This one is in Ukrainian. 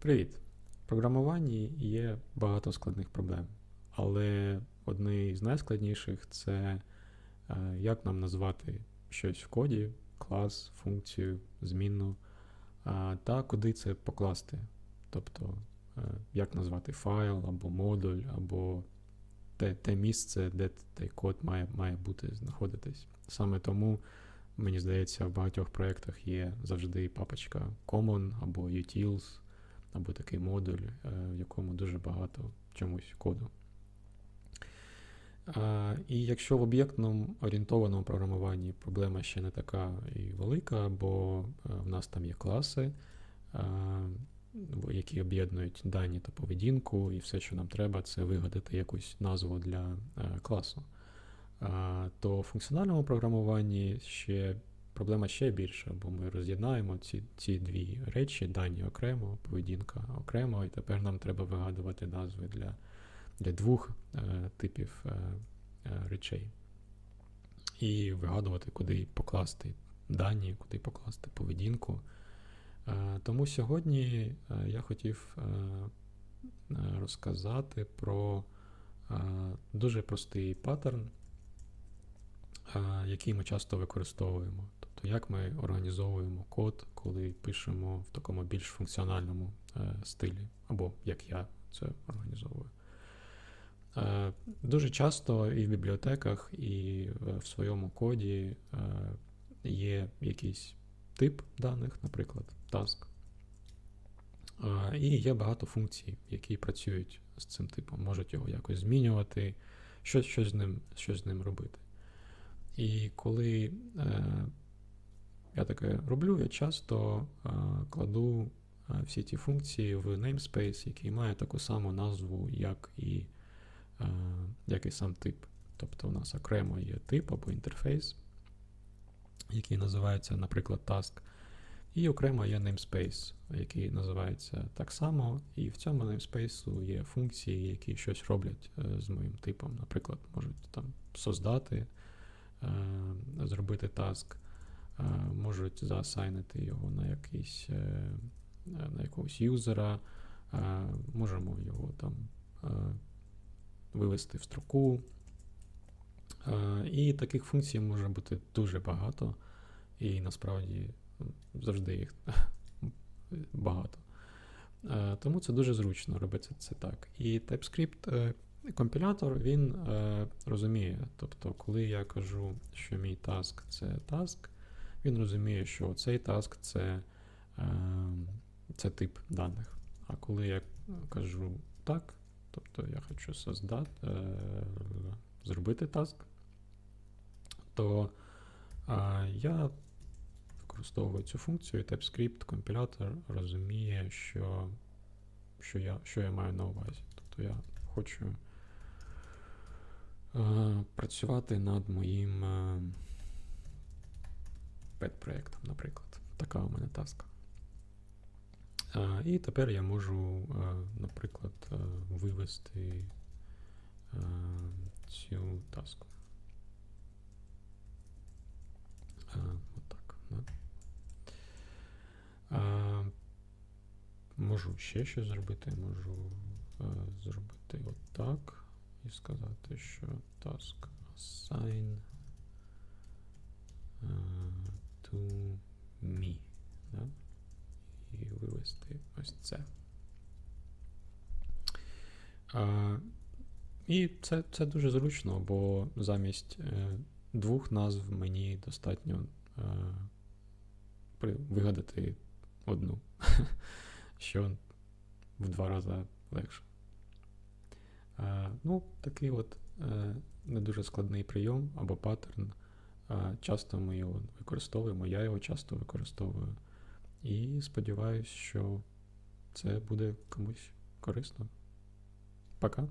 Привіт! В програмуванні є багато складних проблем, але одне з найскладніших це е, як нам назвати щось в коді, клас, функцію, змінну, та куди це покласти. Тобто, е, як назвати файл або модуль, або те, те місце, де той код має, має бути знаходитись. Саме тому, мені здається, в багатьох проєктах є завжди папочка Common або Utils або такий модуль, е, в якому дуже багато чомусь коду. І якщо в об'єктному орієнтованому програмуванні проблема ще не така і велика, бо е, в нас там є класи, які об'єднують дані та поведінку, і все, що нам треба, це вигадати якусь назву для е, класу. То в функціональному програмуванні ще проблема ще більша, бо ми роз'єднаємо ці, ці дві речі, дані окремо, поведінка окремо, і тепер нам треба вигадувати назви для, для двох е, типів е, е, речей. І вигадувати, куди покласти дані, куди покласти поведінку. Е, тому сьогодні е, я хотів е, е, розказати про е, дуже простий паттерн, е, який ми часто використовуємо. Тобто, як ми організовуємо код, коли пишемо в такому більш функціональному е, стилі, або як я це організовую. Е, Дуже часто і в бібліотеках, і е, в своєму коді е, є якийсь тип даних, наприклад, task. Е, І є багато функцій, які працюють з цим типом, можуть його якось змінювати, щось, щось, з, ним, щось з ним робити. І коли е, я таке роблю, я часто е, кладу е, всі ті функції в namespace, який має таку саму назву, як і, е, як і сам тип. Тобто у нас окремо є тип або інтерфейс, який називається, наприклад, task. І окремо є namespace, який називається так само. І в цьому namespace є функції, які щось роблять з моїм типом. Наприклад, можуть там создати, зробити е, можуть заасайнити його на якийсь, е, е, на якогось юзера, е, можемо його там е, вивести в строку. Е, І таких функцій може бути дуже багато, і насправді завжди їх багато. Е, Тому це дуже зручно робити це так. І TypeScript е, компілятор він е, розуміє. Тобто, коли я кажу, що мій task це task, він розуміє, що цей task це, е, це тип даних. А коли я кажу так, тобто я хочу создати, е, зробити task, то е, я використовую цю функцію, TypeScript компілятор розуміє, що, що, я, що я маю на увазі. Тобто я хочу е, працювати над моїм е, пет-проєктом, наприклад. Така у мене таска. І тепер я можу, наприклад, вивести цю таску. Отак. Да? Е, можу ще щось зробити, можу зробити отак і сказати, що task assign е, to me. Да? І вивести ось це. Е, і це, це дуже зручно, бо замість е, двох назв мені достатньо е, вигадати одну, що в два рази легше. Е, ну, такий от е, не дуже складний прийом або паттерн. Часто ми його використовуємо, я його часто використовую. І сподіваюся, що це буде комусь корисно. Пока.